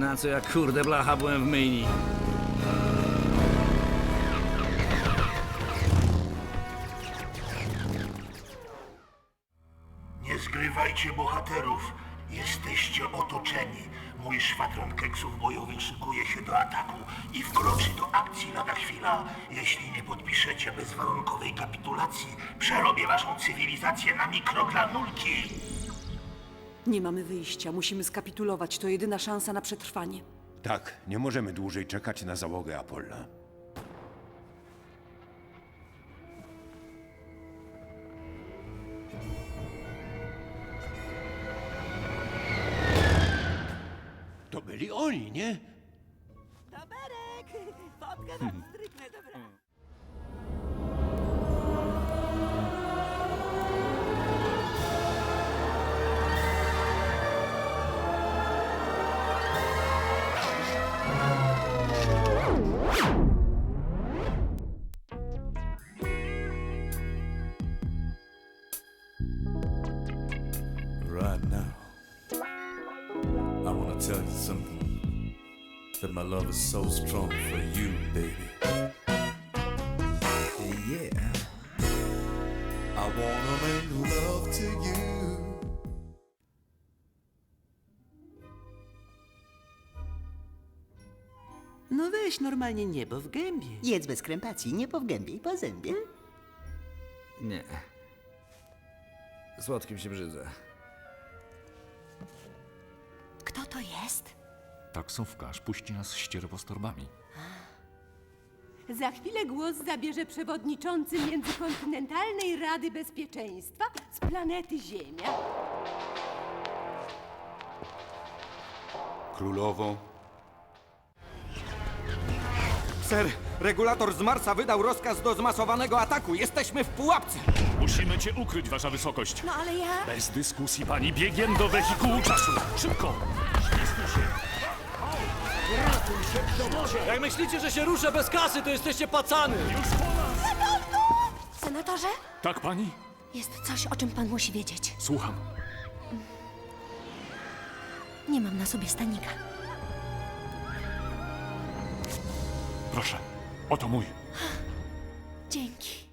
Na co jak kurde blacha byłem w myjni. Nie zgrywajcie bohaterów. Jesteście otoczeni. Mój szwadron keksów bojowych szykuje się do ataku i wkroczy do akcji lada chwila. Jeśli nie podpiszecie bezwarunkowej kapitulacji, przerobię waszą cywilizację na mikrogranulki. Nie mamy wyjścia, musimy skapitulować. To jedyna szansa na przetrwanie. Tak, nie możemy dłużej czekać na załogę Apolla. To byli oni, nie? That my love is so strong for you, baby. Yeah. I wanna make love to you. No weź normalnie niebo w gębie. Jedz bez krępacji, nie po wgębie i po zębie. Nie. Słodkim się brzydzę. Kto to jest? Taksówkarz puści nas ścierwostorbami. Za chwilę głos zabierze przewodniczący Międzykontynentalnej Rady Bezpieczeństwa z planety Ziemia. Królowo, Ser, regulator z Marsa wydał rozkaz do zmasowanego ataku. Jesteśmy w pułapce. Musimy cię ukryć, wasza wysokość. No ale ja... Bez dyskusji, pani, biegiem do wehikułu czasu. Szybko! Jak myślicie, że się ruszę bez kasy, to jesteście pacany! Senatorze? Tak, pani? Jest coś, o czym pan musi wiedzieć. Słucham. Nie mam na sobie stanika. Proszę, oto mój. Dzięki.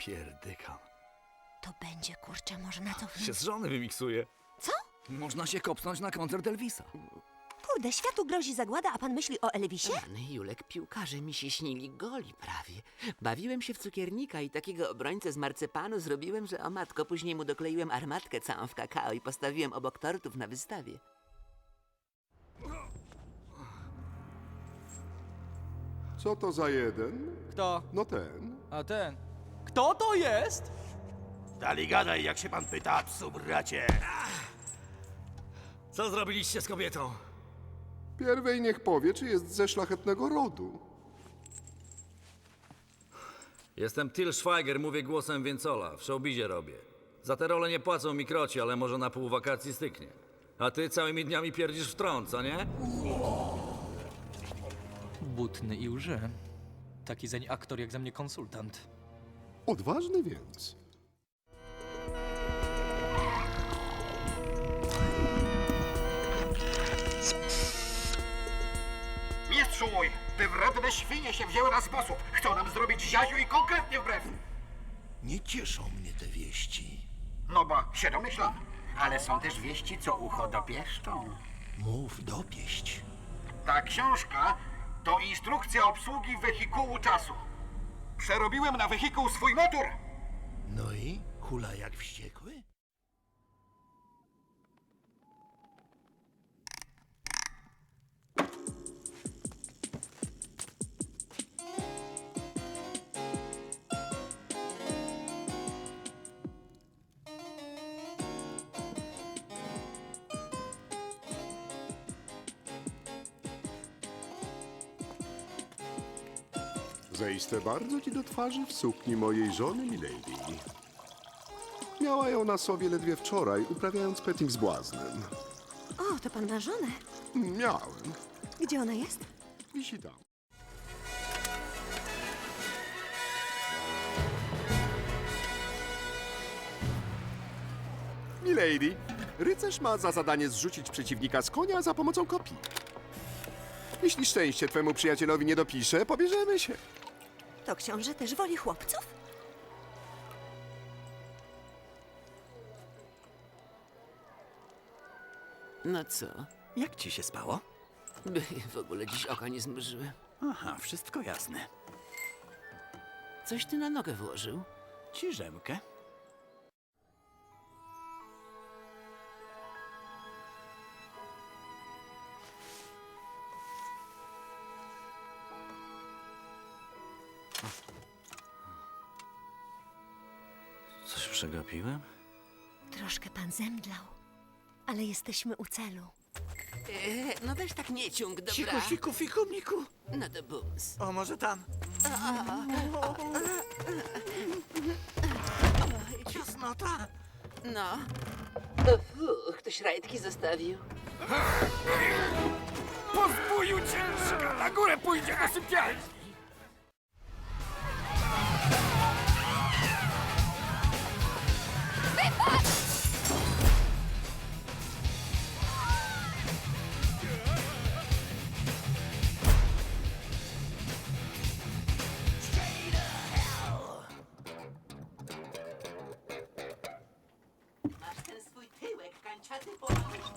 Pierdykam. To będzie, kurczę, może na co... Się z żony wymiksuje. Co? Można się kopnąć na koncert Elvisa. Kurde, światu grozi zagłada, a pan myśli o Elvisie? Rany Julek, piłkarze mi się śnili goli prawie. Bawiłem się w cukiernika i takiego obrońcę z marcepanu zrobiłem, że o matko, później mu dokleiłem armatkę całą w kakao i postawiłem obok tortów na wystawie. Co to za jeden? Kto? No ten. A ten. Kto to jest? Dali gadaj, jak się pan pyta, psu bracie. Co zrobiliście z kobietą? Pierwej niech powie, czy jest ze szlachetnego rodu. Jestem Till Schweiger, mówię głosem Więcola. W showbizie robię. Za tę rolę nie płacą mi kroci, ale może na pół wakacji styknie. A ty całymi dniami pierdzisz w tron, co nie? Butny i łże. Taki zań aktor jak za mnie konsultant. Odważny więc. Mistrzu mój, te wredne świnie się wzięły na sposób. Chcą nam zrobić ziaziu i konkretnie wbrew. Nie cieszą mnie te wieści. No bo się domyślam. Ale są też wieści, co ucho dopieszczą. Mów dopieść. Ta książka to instrukcja obsługi wehikułu czasu. Przerobiłem na wehikuł swój motor. No i hula jak wściekły? Zaiste bardzo ci do twarzy w sukni mojej żony, milady. Miała ją na sobie ledwie wczoraj, uprawiając petting z błaznem. O, to pan ma żonę. Miałem. Gdzie ona jest? Wisi tam. Milady, rycerz ma za zadanie zrzucić przeciwnika z konia za pomocą kopii. Jeśli szczęście twemu przyjacielowi nie dopisze, pobierzemy się. To książę też woli chłopców? No co? Jak ci się spało? By w ogóle dziś oka nie zmrużyłem. Aha, wszystko jasne. Coś ty na nogę włożył? Ciżemkę? Coś przegapiłem? Troszkę pan zemdlał. Ale jesteśmy u celu. E, no weź tak nie ciąg, dobra? Cicho, siku, fiku, miku. No to bums. O, może tam? Ciasnota. No. O, fu, ktoś rajtki zostawił. Pozwój ciężka! Na górę pójdzie do sypialni!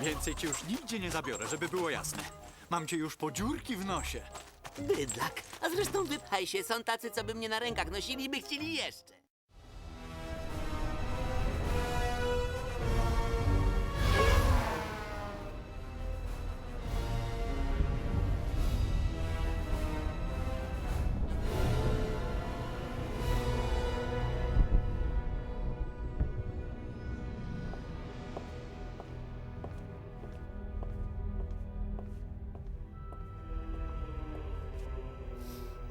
Więcej cię już nigdzie nie zabiorę, żeby było jasne. Mam cię już po dziurki w nosie. Bydlak. A zresztą wypchaj się, są tacy, co by mnie na rękach nosili, by chcieli jeszcze.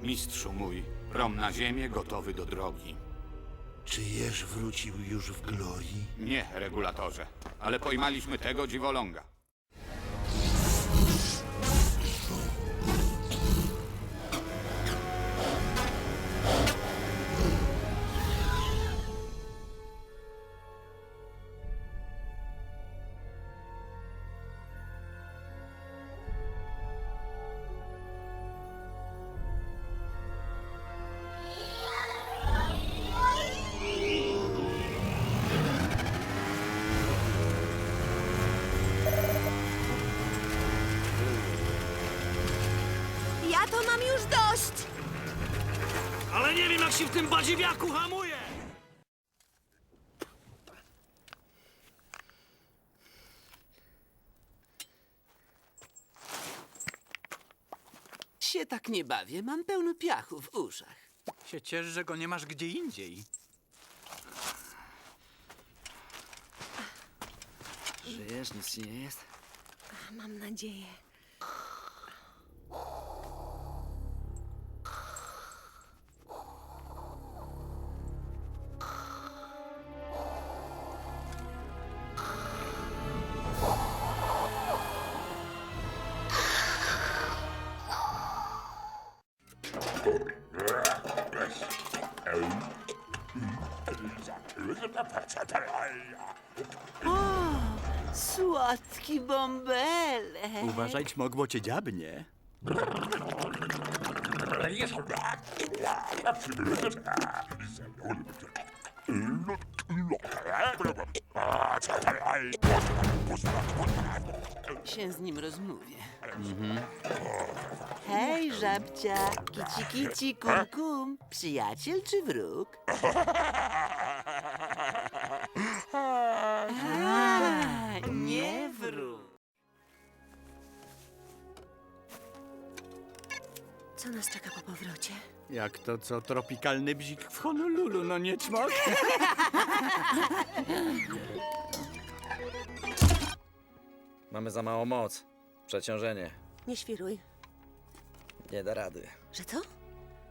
Mistrzu mój, rom na ziemię gotowy do drogi. Czy Jerz wrócił już w glorii? Nie, regulatorze, ale pojmaliśmy tego dziwoląga. Już dość! Ale nie wiem, jak się w tym badziwiaku hamuje! Się tak nie bawię, mam pełno piachu w uszach. Się ciesz, że go nie masz gdzie indziej. Żyjesz, nic ci nie jest? Mam nadzieję. Słodki bąbele. Uważać mogło cię dziabnie. Się z nim rozmówię. Hej, żabcia! Kici, kici, kum, kum. Przyjaciel czy wróg? A, nie wróg. Co nas czeka po powrocie? Jak to co, tropikalny bzik w Honolulu, no nie czmok? Mamy za mało moc. Przeciążenie. Nie świruj. Nie da rady. Że co?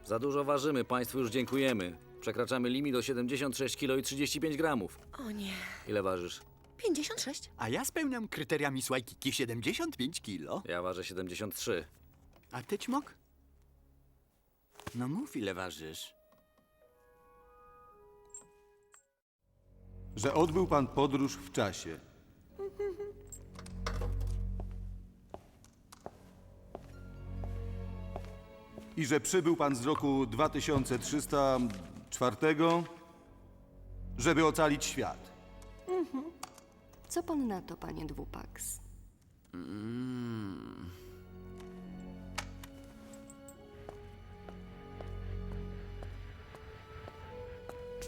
Za dużo ważymy, państwu już dziękujemy. Przekraczamy limit o 76 kg i 35 gramów. O nie. Ile ważysz? 56. A ja spełniam kryteria Miss Waikiki 75 kilo. Ja ważę 73. A ty, ćmok? No mów, ile ważysz. Że odbył pan podróż w czasie. I że przybył pan z roku 2304, żeby ocalić świat. Co pan na to, panie Dwupaks?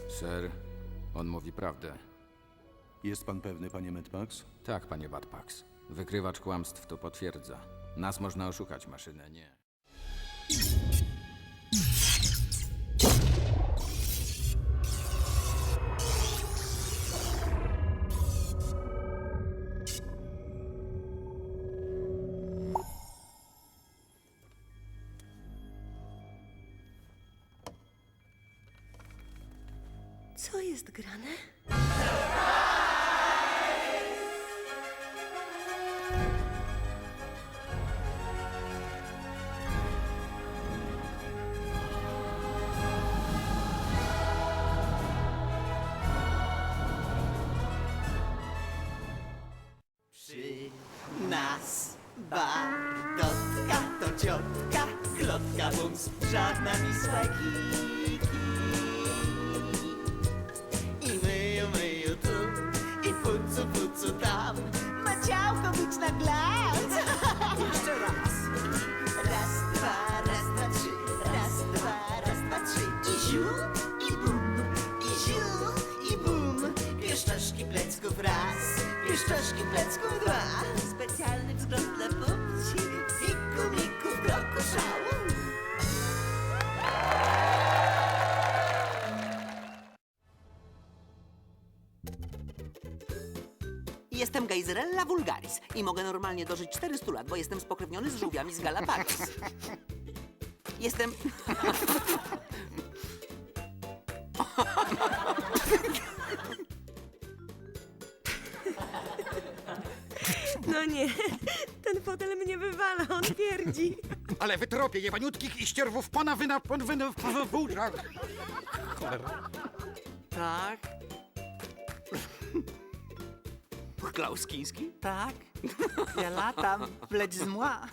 Ser, on mówi prawdę. Jest pan pewny, panie Medpax? Tak, panie Batpax. Wykrywacz kłamstw to potwierdza. Nas można oszukać, maszynę nie. Co jest grane? Przy nas Bartotka to ciotka, klotka bums, żadna Waikiki. Plecków dwa. Specjalny wzgląd dla pupci, fiku, miku, w kroku szału. Jestem Gejzerella vulgaris i mogę normalnie dożyć 400 lat, bo jestem spokrewniony z żółwiami z Galapagos. Jestem... No nie, ten fotel mnie wywala, on pierdzi. Ale wytropię jebaniutkich i ścierwów pana wyna... pan wyna... w burzach. Tak? Klauskiński? Tak. Ja latam, wleć z mła.